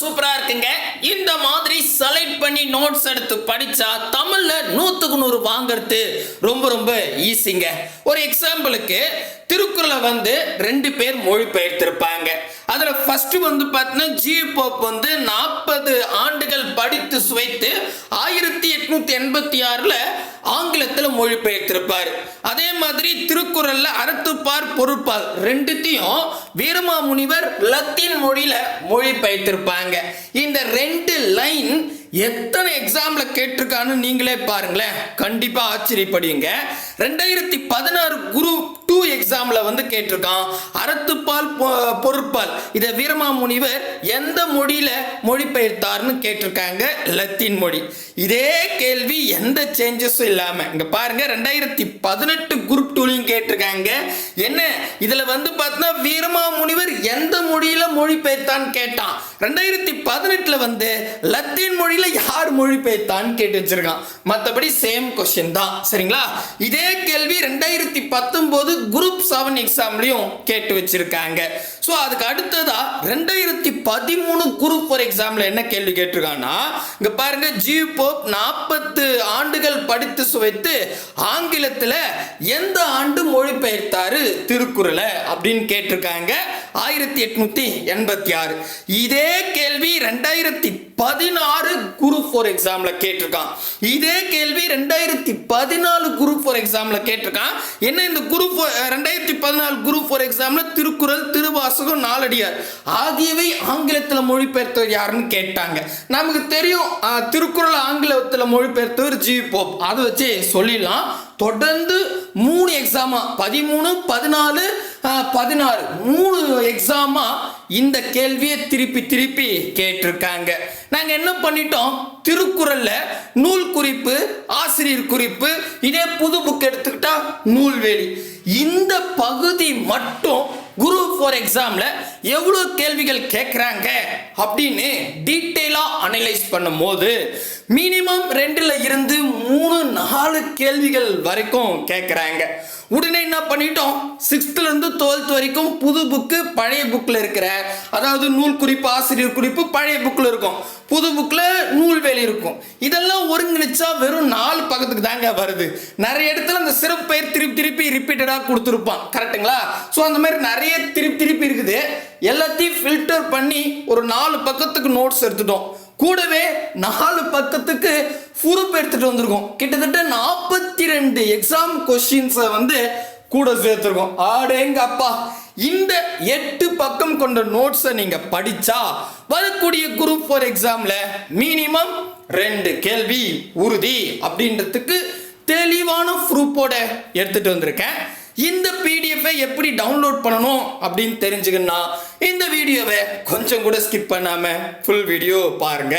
சூப்பரா இருக்குங்க. இந்த மாதிரி செலக்ட் பண்ணி நோட்ஸ் எடுத்து படிச்சா தமிழ்ல நூத்துக்கு நூறு வாங்குறது ரொம்ப ரொம்ப ஈஸிங்க ஒரு எக்ஸாம்பிளுக்கு திருக்குறளை வந்து ரெண்டு பேர் மொழிபெயர்த்திருப்பாங்க. அதுல ஃபஸ்ட்டு வந்து பார்த்தீங்கன்னா ஜி போப் வந்து நாற்பது ஆண்டுகள் படித்து சுவைத்து ஆயிரத்தி எட்நூத்தி எண்பத்தி ஆறுல மொழிபெயர்த்திருப்பார். அதே மாதிரி திருக்குறள்ல அறத்துப்பார் பொறுப்பார். ரெண்டுத்தையும் வீரமாமுனிவர் லத்தீன் மொழியில மொழிபெயர்த்திருப்பாங்க. இந்த ரெண்டு லைன் எத்தனை எக்ஸாம்ல கேட்டிருக்கான்னு நீங்களே பாருங்களேன். கண்டிப்பா ஆச்சரியப்படுவீங்க. ரெண்டாயிரத்தி பதினாறு குரூப் டூ எக்ஸாம்ல வந்து கேட்டிருக்கான். அறத்துப்பால் பொறுப்பால் பொருட்பால். இதை வீரமாமுனிவர் எந்த மொழியில மொழிபெயர்த்தார்னு கேட்டிருக்காங்க? லத்தீன் மொழி. இதே கேள்வி எந்த சேஞ்சஸும் இல்லாம. இங்க பாருங்க ரெண்டாயிரத்தி பதினெட்டு குரூப் டூலையும் கேட்டிருக்காங்க. என்ன? இதுல வந்து பார்த்தீங்கன்னா வீரமாமுனிவர் எந்த மொழியில மொழிபெயர்த்தான்னு கேட்டான். ரெண்டாயிரத்தி பதினெட்டுல வந்து லத்தீன் மொழியில யார் மொழிபெயர்த்தான்னு கேட்டு வச்சிருக்கான். மற்றபடி சேம் கொஸ்டின் தான். சரிங்களா? இதே கேள்வி ரெண்டாயிரத்தி பத்தொன்பது குரூப் செவன் எக்ஸாம்லையும் கேட்டு வச்சிருக்காங்க. ஸோ அதுக்கு அடுத்ததா ரெண்டாயிரத்தி பதிமூணு குரூப் ஃபோர் எக்ஸாம்ல என்ன கேள்வி கேட்டிருக்காங்கன்னா இங்க பாருங்க ஜி போப் நாற்பத்து ஆண்டுகள் படித்து சுவைத்து ஆங்கிலத்தில் எந்த ஆண்டு மொழிபெயர்த்தாரு திருக்குறளை அப்படின்னு கேட்டிருக்காங்க. ஆயிரத்தி எட்நூத்தி எண்பத்தி ஆறு. இதே கேள்வி ரெண்டாயிரத்தி பதினாறு குரூப் ஃபோர் எக்ஸாம்ல கேட்டிருக்கான். இதே கேள்வி ரெண்டாயிரத்தி பதினாலு குரூப் ஃபோர் எக்ஸாம்ல கேட்டிருக்கான். என்ன இந்த குரூப் ரெண்டாயிரத்தி பதினாலு குரூப் ஃபோர் எக்ஸாம்ல திருக்குறள் திருவாசகம் நாலடியார். ஆகியவை ஆங்கிலத்தில் மொழிபெயர்த்தவர் யாருன்னு கேட்டாங்க. நமக்கு தெரியும் திருக்குறள் ஆங்கிலத்தில் மொழிபெயர்த்தவர் ஜி. போப். அதை வச்சு சொல்லிடலாம். தொடர்ந்து மூணு எக்ஸாமா பதிமூணு பதினாலு பதினாறு. மூணு எக்ஸாமா இந்த கேள்வியை திருப்பி திருப்பி கேட்டிருக்காங்க. நாங்க என்ன பண்ணிட்டோம்? திருக்குறள்ல நூல் குறிப்பு ஆசிரியர் குறிப்பு இதே புது புக் எடுத்துக்கிட்டா நூல்வேலி. இந்த பகுதி மட்டும் குரூப் ஃபோர் எக்ஸாமில் எவ்வளோ கேள்விகள் கேட்குறாங்க அப்படின்னு டீட்டெயிலாக அனலைஸ் பண்ணும்போது மினிமம் ரெண்டில் இருந்து மூணு நாலு கேள்விகள் வரைக்கும் கேட்குறாங்க உடனே என்ன பண்ணிட்டோம்? சிக்ஸ்த்துலேருந்து டுவெல்த் வரைக்கும் புது புக்கு பழைய புக்கில் இருக்கிற அதாவது நூல் குறிப்பு ஆசிரியர் குறிப்பு பழைய புக்கில் இருக்கும். புது புக்கில் நூல்வேலி இருக்கும். இதெல்லாம் ஒருங்கிணைச்சா வெறும் நாலு பக்கத்துக்கு தாங்க வருது. நிறைய இடத்துல அந்த சிறப்பு பெயர் திருப்பி திருப்பி ரிப்பீட்டடாக கொடுத்துருப்பான். கரெக்ட்டுங்களா ஸோ அந்த மாதிரி நிறைய திருப்பி திருப்பி இருக்குது. எல்லாத்தையும் ஃபில்டர் பண்ணி ஒரு நாலு பக்கத்துக்கு நோட்ஸ் எடுத்துட்டோம். கூடவே நாலு பக்கத்துக்கு ஃபுருப் எடுத்துட்டு வந்திருக்கோம். கிட்டத்தட்ட நாற்பத்தி ரெண்டு எக்ஸாம் கொஸ்டின்ஸை வந்து கூட சேர்த்துருக்கோம். ஆடேங்க அப்பா இந்த எட்டு பக்கம் கொண்ட நோட்ஸை நீங்க படிச்சா வரக்கூடிய குரூப் ஃபார் எக்ஸாம்ல மினிமம் ரெண்டு கேள்வி உறுதி அப்படின்றதுக்கு தெளிவான ப்ரூஃபோட எடுத்துட்டு வந்திருக்கேன். இந்த பிடிஎஃபை எப்படி டவுன்லோட் பண்ணணும் அப்படின்னு தெரிஞ்சுக்கணும்னா இந்த வீடியோவை கொஞ்சம் கூட ஸ்கிப் பண்ணாம ஃபுல் வீடியோ பாருங்க.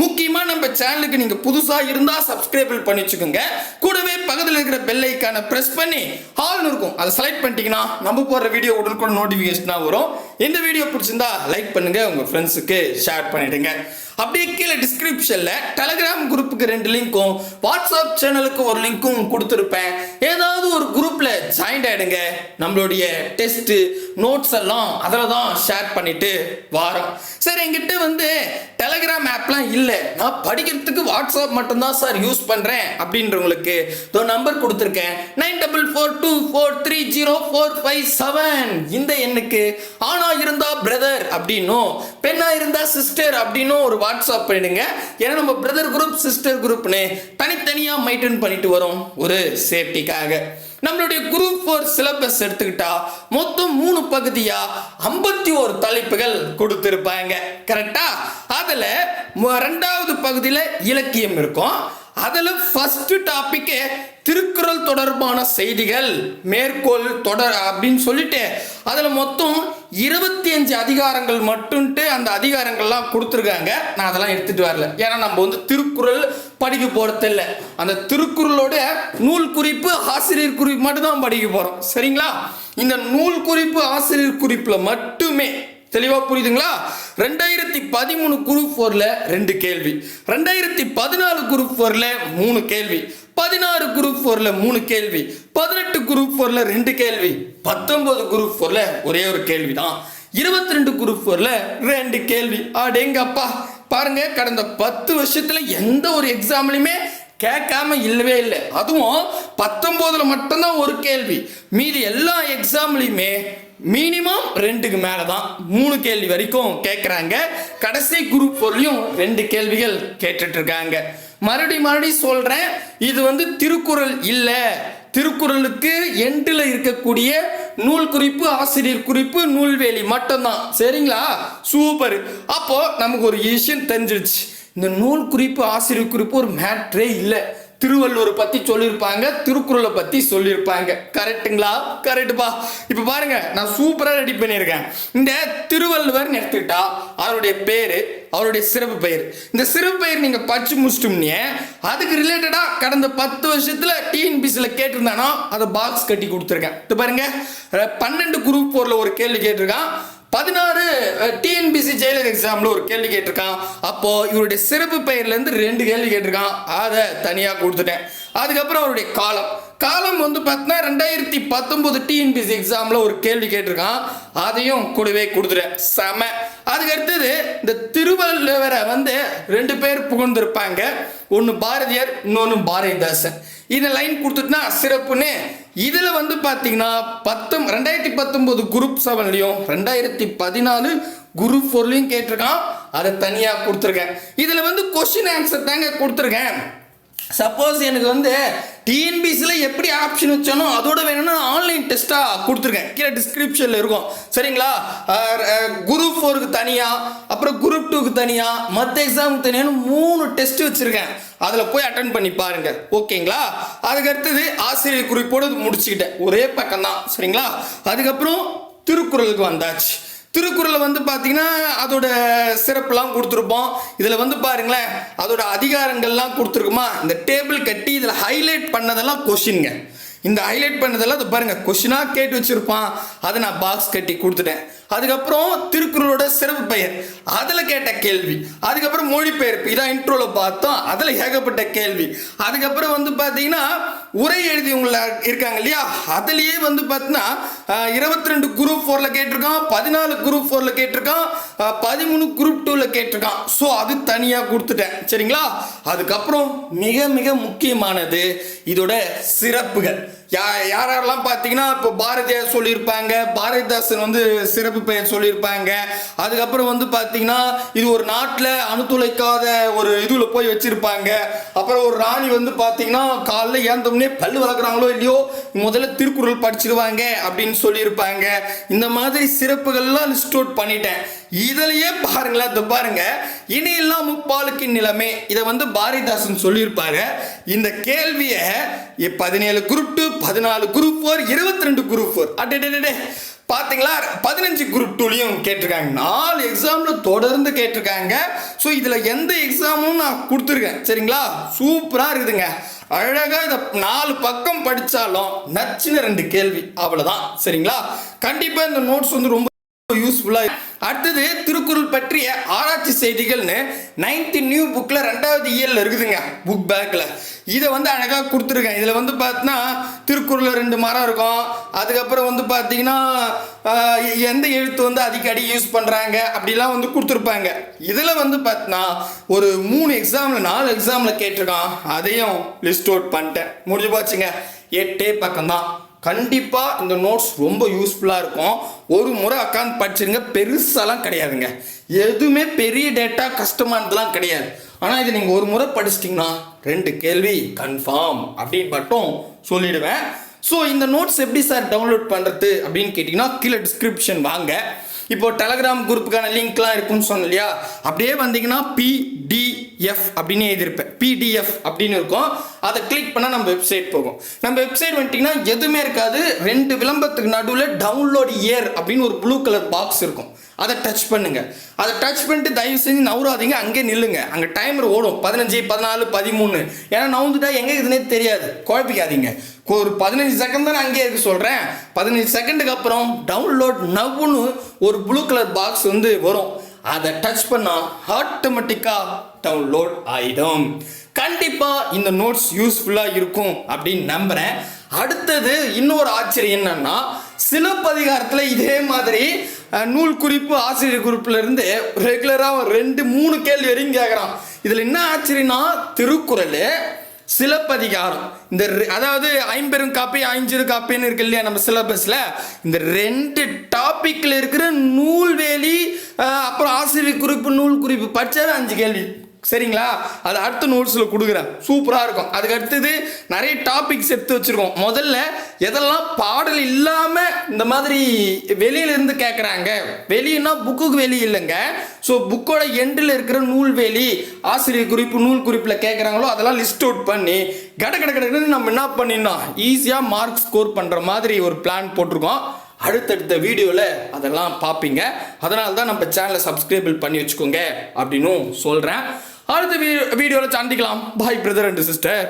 முக்கியமாக நம்ம சேனலுக்கு நீங்கள் புதுசாக இருந்தால் சப்ஸ்கிரைபிள் பண்ணி வச்சுக்கோங்க கூடவே பக்கத்தில் இருக்கிற பெல் ஐக்கானை ப்ரெஸ் பண்ணி ஹால்னு இருக்கும். அதை செலக்ட் பண்ணிட்டீங்கன்னா நம்ம போடுற வீடியோ உடனுக்குடன் நோட்டிஃபிகேஷனாக வரும். இந்த வீடியோ பிடிச்சிருந்தா லைக் பண்ணுங்கள் உங்கள் ஃப்ரெண்ட்ஸுக்கு ஷேர் பண்ணிவிடுங்க அப்படியே கீழே டிஸ்கிரிப்ஷன்ல டெலகிராம் குரூப்புக்கு ரெண்டு லிங்க்கும் வாட்ஸ்அப் சேனலுக்கு ஒரு லிங்க்கும் கொடுத்துருப்பேன். ஏதாவது ஒரு குரூப்ல ஜாயின் ஆயிடுங்க. நம்மளுடைய டெஸ்ட் நோட்ஸ் எல்லாம் அதில் தான் ஷேர் பண்ணிட்டு வாரோம். சார் என்கிட்ட வந்து டெலகிராம் ஆப்லாம் இல்லை. நான் படிக்கிறதுக்கு வாட்ஸ்அப் மட்டும்தான் சார் யூஸ் பண்ணுறேன் அப்படின்றவங்களுக்கு இதோ நம்பர் கொடுத்துருக்கேன். Nine double four two four three zero four five seven. இந்த எண்ணுக்கு ஆணா இருந்தா பிரதர் அப்படின்னும் பெண்ணா இருந்தா சிஸ்டர் அப்படின்னும் ஒரு வாட்ஸ்அப் பண்ணிடுங்க. ஏன்னா நம்ம பிரதர் குரூப் சிஸ்டர் குரூப்னு தனித்தனியா மெயின்டைன் பண்ணிட்டு வரோம். ஒரு சேஃப்டிக்காக நம்மளுடைய குரூப் ஃபோர் சிலபஸ் எடுத்துக்கிட்டா மொத்தம் மூணு பகுதியா ஐம்பத்தி ஒரு தலைப்புகள் கொடுத்துருப்பாங்க. கரெக்டா அதுல ரெண்டாவது பகுதியில் இலக்கியம் இருக்கும். அதில் ஃபஸ்ட்டு டாப்பிக்கே திருக்குறள் தொடர்பான செய்திகள். மேற்கோள் தொடர் அப்படின்னு சொல்லிட்டு அதில் மொத்தம் இருபத்தி அஞ்சு அதிகாரங்கள் மட்டும்ட்டு அந்த அதிகாரங்கள்லாம் கொடுத்துருக்காங்க. நான் அதெல்லாம் எடுத்துகிட்டு வரல. ஏன்னா நம்ம வந்து திருக்குறள் படிக்க போகிறதில்ல இல்லை. அந்த திருக்குறளோட நூல் குறிப்பு ஆசிரியர் குறிப்பு மட்டும்தான் படிக்க போகிறோம் சரிங்களா? இந்த நூல் குறிப்பு ஆசிரியர் குறிப்பில் மட்டுமே. தெளிவாக புரியுதுங்களா? ரெண்டாயிரத்தி பதிமூணு குரூப் ஃபோர்ல ரெண்டு கேள்வி. ரெண்டாயிரத்தி பதினாலு குரூப் ஃபோர்ல மூணு கேள்வி. பதினாறு குரூப் ஃபோர்ல மூணு கேள்வி. பதினெட்டு குரூப் ஃபோர்ல ரெண்டு கேள்வி. பத்தொன்பது குரூப் ஃபோர்ல ஒரே ஒரு கேள்வி தான் இருபத்தி ரெண்டு குரூப் ஃபோரில் ரெண்டு கேள்வி. அடேங்கப்பா பாருங்க கடந்த பத்து வருஷத்துல எந்த ஒரு எக்ஸாம்லையுமே கேட்காம இல்லவே இல்லை. அதுவும் பத்தொம்போதில் மட்டும்தான் ஒரு கேள்வி. மீதி எல்லா எக்ஸாம்லையுமே மினிமம் ரெண்டுக்கு மேலே தான் மூணு கேள்வி வரைக்கும் கேட்குறாங்க கடைசி குரூப் பொருளையும் ரெண்டு கேள்விகள் கேட்டுட்ருக்காங்க. மறுபடியும் மறுபடியும் சொல்கிறேன் இது வந்து திருக்குறள் இல்லை. திருக்குறளுக்கு எண்டில் இருக்கக்கூடிய நூல் குறிப்பு ஆசிரியர் குறிப்பு நூல்வேலி மட்டும்தான். சரிங்களா? சூப்பர். அப்போது நமக்கு ஒரு விஷயம் தெரிஞ்சிருச்சு. இந்த நூல் குறிப்பு ஆசிரியர் குறிப்பு ஒரு மேட்ரே இல்லை. திருவள்ளுவர் பற்றி சொல்லியிருப்பாங்க திருக்குறளை பற்றி சொல்லியிருப்பாங்க. கரெக்ட்டுங்களா கரெக்டுப்பா இப்போ பாருங்க நான் சூப்பராக ரெடி பண்ணியிருக்கேன். இந்த திருவள்ளுவர்னு எடுத்துக்கிட்டா அவருடைய பேர் அவருடைய சிறப்பு பெயர். இந்த சிறப்பு பெயர் நீங்கள் படிச்சு முடிச்சிட்டோம்னே அதுக்கு ரிலேட்டடாக கடந்த பத்து வருஷத்தில் டிஎன்பிசியில் கேட்டிருந்தானோ அதை பாக்ஸ் கட்டி கொடுத்துருக்கேன். இது பாருங்க பன்னெண்டு குரூப் போரில் ஒரு கேள்வி கேட்டிருக்கான். பதினாறு டிஎன்பிசி ஜெயிலர் எக்ஸாம்ல ஒரு கேள்வி கேட்டிருக்கான். அப்போ இவருடைய சிறப்பு பெயர்ல இருந்து ரெண்டு கேள்வி கேட்டிருக்கான். அதை தனியா கொடுத்துட்டேன். அதுக்கப்புறம் அவருடைய காலம். காலம் வந்து பார்த்தீங்கன்னா ரெண்டாயிரத்தி பத்தொன்பது டிஎன்பிசி எக்ஸாமில் ஒரு கேள்வி கேட்டிருக்கான். அதையும் கூடவே கொடுத்துட்டேன். செம. அதுக்கு அடுத்தது இந்த திருவள்ளுவரை வந்து ரெண்டு பேர் புகழ்ந்திருப்பாங்க. ஒன்று பாரதியார் இன்னொன்று பாரதிதாசன். இந்த லைன் கொடுத்துட்டுனா சிறப்புன்னு. இதில் வந்து பார்த்தீங்கன்னா பத்தொம் ரெண்டாயிரத்தி பத்தொம்போது குரூப் செவன்லையும் ரெண்டாயிரத்தி பதினாலு குரூப் ஃபோர்லையும் கேட்டிருக்கான். அதை தனியாக கொடுத்துருக்கேன். இதில் வந்து கொஷின் ஆன்சர் தாங்க கொடுத்துருக்கேன். சப்போஸ் எனக்கு வந்து டிஎன்பிசியில் எப்படி ஆப்ஷன் வச்சானோ அதோட வேணும்னா ஆன்லைன் டெஸ்ட்டாக கொடுத்துருக்கேன். கீழே டிஸ்கிரிப்ஷனில் இருக்கும். சரிங்களா? குரூப் ஃபோருக்கு தனியாக அப்புறம் குரூப் டூக்கு தனியாக மற்ற எக்ஸாமுக்கு தனியாக மூணு டெஸ்ட் வச்சுருக்கேன். அதில் போய் அட்டன் பண்ணி பாருங்கள் ஓகேங்களா? அதுக்கடுத்தது ஆசிரியர் குறிப்போடு முடிச்சுக்கிட்டேன். ஒரே பக்கம் தான் சரிங்களா? அதுக்கப்புறம் திருக்குறளுக்கு வந்தாச்சு. திருக்குறளை வந்து பார்த்தீங்கன்னா அதோட சிறப்புலாம் கொடுத்துருப்போம். இதில் வந்து பாருங்களேன் அதோட அதிகாரங்கள்லாம் கொடுத்துருக்குமா? இந்த டேபிள் கட்டி இதில் ஹைலைட் பண்ணதெல்லாம் கொஷின்ங்க இந்த ஹைலைட் பண்ணதெல்லாம் அது பாருங்க கொஷினாக கேட்டு வச்சிருப்பான். அதை நான் பாக்ஸ் கட்டி கொடுத்துட்டேன். அதுக்கப்புறம் திருக்குறளோட சிறப்பு பெயர். அதில் கேட்ட கேள்வி. அதுக்கப்புறம் மொழிபெயர்ப்பு. இதான் இன்ட்ரோவில் பார்த்தோம். அதில் ஏகப்பட்ட கேள்வி. அதுக்கப்புறம் வந்து பார்த்தீங்கன்னா உரை எழுதியவங்கள இருக்காங்க இல்லையா? அதுலேயே வந்து பார்த்தீங்கன்னா இருபத்தி ரெண்டு குரூப் ஃபோரில் கேட்டிருக்கான் பதினாலு குரூப் ஃபோரில் கேட்டிருக்கான் பதிமூணு குரூப் டூவில் கேட்டிருக்கான். ஸோ அது தனியாக கொடுத்துட்டேன். சரிங்களா? அதுக்கப்புறம் மிக மிக முக்கியமானது இதோட சிறப்புகள். யா யாரெல்லாம் பார்த்தீங்கன்னா இப்போ பாரதியார் சொல்லியிருப்பாங்க பாரதிதாசன் வந்து சிறப்பு பெயர் சொல்லியிருப்பாங்க. அதுக்கப்புறம் வந்து பார்த்தீங்கன்னா இது ஒரு நாட்டில் அணுத்துளைக்காத ஒரு இதில் போய் வச்சுருப்பாங்க. அப்புறம் ஒரு ராணி வந்து பார்த்தீங்கன்னா காலைல ஏந்தோம்னே பல் வளர்க்குறாங்களோ இல்லையோ முதல்ல திருக்குறள் படிச்சிருவாங்க அப்படின்னு சொல்லியிருப்பாங்க. இந்த மாதிரி சிறப்புகள்லாம் லிஸ்ட் அவுட் பண்ணிட்டேன். இதுலயே பாருங்களேன் இந்த பாருங்க. இனியெல்லாம் முப்பாலுக்கு நிலைமை. இதை வந்து பாரதிதாசன் சொல்லியிருப்பாரு. இந்த கேள்வியை பதினேழு குரூப் டூ பதினாலு குரூப் ஃபோர் இருபத்தி ரெண்டு குரூப் ஃபோர் அடே பார்த்தீங்களா பதினஞ்சு குரூப் டூலையும் கேட்டிருக்காங்க. நாலு எக்ஸாம்ல தொடர்ந்து கேட்டிருக்காங்க. ஸோ இதுல எந்த எக்ஸாமும் நான் கொடுத்துருக்கேன். சரிங்களா? சூப்பரா இருக்குதுங்க. அழகா இதை நாலு பக்கம் படிச்சாலும் நச்சுன்னு ரெண்டு கேள்வி. அவ்வளோதான் சரிங்களா? கண்டிப்பா இந்த நோட்ஸ் வந்து ரொம்ப யூஸ்ஃபுல்லாக அடுத்தது திருக்குறள் பற்றிய ஆராய்ச்சி செய்திகள்னு நைன்த் நியூ புக்கில் ரெண்டாவது இயல்ல இருக்குதுங்க புக் பேக்கில் இதை வந்து அழகாக கொடுத்துருக்கேன். இதில் வந்து பார்த்தீங்கன்னா திருக்குறளில் ரெண்டு மரம் இருக்கும். அதுக்கப்புறம் வந்து பார்த்தீங்கன்னா எந்த எழுத்து வந்து அடிக்கடி யூஸ் பண்ணுறாங்க அப்படிலாம் வந்து கொடுத்துருப்பாங்க. இதில் வந்து பார்த்தீங்கன்னா ஒரு மூணு எக்ஸாமில் நாலு எக்ஸாமில் கேட்டிருக்கான். அதையும் லிஸ்ட் அவுட் பண்ணிட்டேன். முடிஞ்சு போச்சுங்க. எட்டே பக்கம்தான். கண்டிப்பாக இந்த நோட்ஸ் ரொம்ப யூஸ்ஃபுல்லாக இருக்கும். ஒரு முறை உட்காந்து படிச்சிருங்க பெருசாலாம் கிடையாதுங்க. எதுவுமே பெரிய டேட்டா கஷ்டமானதுலாம் கிடையாது. ஆனால் இது நீங்கள் ஒரு முறை படிச்சிட்டிங்கன்னா ரெண்டு கேள்வி கன்ஃபார்ம் அப்படின்னு மட்டும் சொல்லிடுவேன். ஸோ இந்த நோட்ஸ் எப்படி சார் டவுன்லோட் பண்ணுறது அப்படின்னு கேட்டிங்கன்னா கீழே டிஸ்கிரிப்ஷன் வாங்க. இப்போ டெலகிராம் குரூப்புக்கான லிங்க்லாம் இருக்கும்னு சொன்னோம் இல்லையா? அப்படியே வந்தீங்கன்னா பிடிஎஃப் அப்படின்னு எழுதியிருப்பேன். பிடிஎஃப் அப்படின்னு இருக்கும். அதை கிளிக் பண்ணால் நம்ம வெப்சைட் போகும். நம்ம வெப்சைட் வந்துட்டிங்கன்னா எதுவுமே இருக்காது. ரெண்டு விளம்பரத்துக்கு நடுவில் டவுன்லோட் இயர் அப்படின்னு ஒரு ப்ளூ கலர் பாக்ஸ் இருக்கும். அதை டச் பண்ணுங்க. அதை டச் பண்ணிட்டு தயவு செஞ்சு நவுறாதீங்க அங்கே நில்லுங்க. அங்கே டைமர் ஓடும். பதினஞ்சு பதினாலு பதிமூணு. ஏன்னா நவுந்துட்டா எங்கே இதுனே தெரியாது. குழப்பிக்காதீங்க. ஒரு பதினஞ்சு செகண்ட் தான் நான் அங்கேயே இருக்க சொல்கிறேன் பதினஞ்சு செகண்டுக்கு அப்புறம் டவுன்லோட் நவ்னு ஒரு ப்ளூ கலர் பாக்ஸ் வந்து வரும். அதை டச் பண்ணால் ஆட்டோமேட்டிக்காக டவுன்லோட் ஆயிடும். கண்டிப்பாக இந்த நோட்ஸ் யூஸ்ஃபுல்லாக இருக்கும் அப்படின்னு நம்புகிறேன் அடுத்தது இன்னொரு ஆச்சரியம் என்னன்னா சிலப்பதிகாரத்தில் இதே மாதிரி நூல் குறிப்பு ஆசிரியர் குறிப்பிலிருந்து ரெகுலராக ரெண்டு மூணு கேள்வி வரைக்கும் கேட்குறான் இதில் என்ன ஆச்சரியன்னா திருக்குறள் சிலப்பதிகாரம். இந்த அதாவது ஐம்பெரும் காப்பி ஐஞ்சிறு காப்பின்னு இருக்கு இல்லையா நம்ம சிலபஸில் இந்த ரெண்டு டாப்பிக்கில் இருக்கிற நூல்வேலி அப்புறம் ஆசிரியர் குறிப்பு நூல் குறிப்பு படிச்சாவே அஞ்சு கேள்வி. சரிங்களா? அது அடுத்த நோட்ஸில் கொடுக்குறேன். சூப்பராக இருக்கும். அதுக்கு அடுத்தது நிறைய டாபிக்ஸ் எடுத்து வச்சுருக்கோம். முதல்ல எதெல்லாம் பாடல் இல்லாமல் இந்த மாதிரி வெளியிலேருந்து கேட்குறாங்க வெளியனா புக்குக்கு வெளி இல்லைங்க. ஸோ புக்கோட எண்டில் இருக்கிற நூல் வேலி ஆசிரியர் குறிப்பு நூல் குறிப்பில் கேட்குறாங்களோ அதெல்லாம் லிஸ்ட் அவுட் பண்ணி கட கட கடன்னு நம்ம என்ன பண்ணிடணும்? ஈஸியாக மார்க் ஸ்கோர் பண்ணுற மாதிரி ஒரு பிளான் போட்டிருக்கோம். அடுத்தடுத்த வீடியோவில் அதெல்லாம் பார்ப்பீங்க. அதனால தான் நம்ம சேனலை சப்ஸ்கிரைபிள் பண்ணி வச்சுக்கோங்க. அப்படின்னும் சொல்கிறேன் அடுத்த வீடியோவில் சந்திக்கலாம். பாய் பிரதர் அண்ட் சிஸ்டர்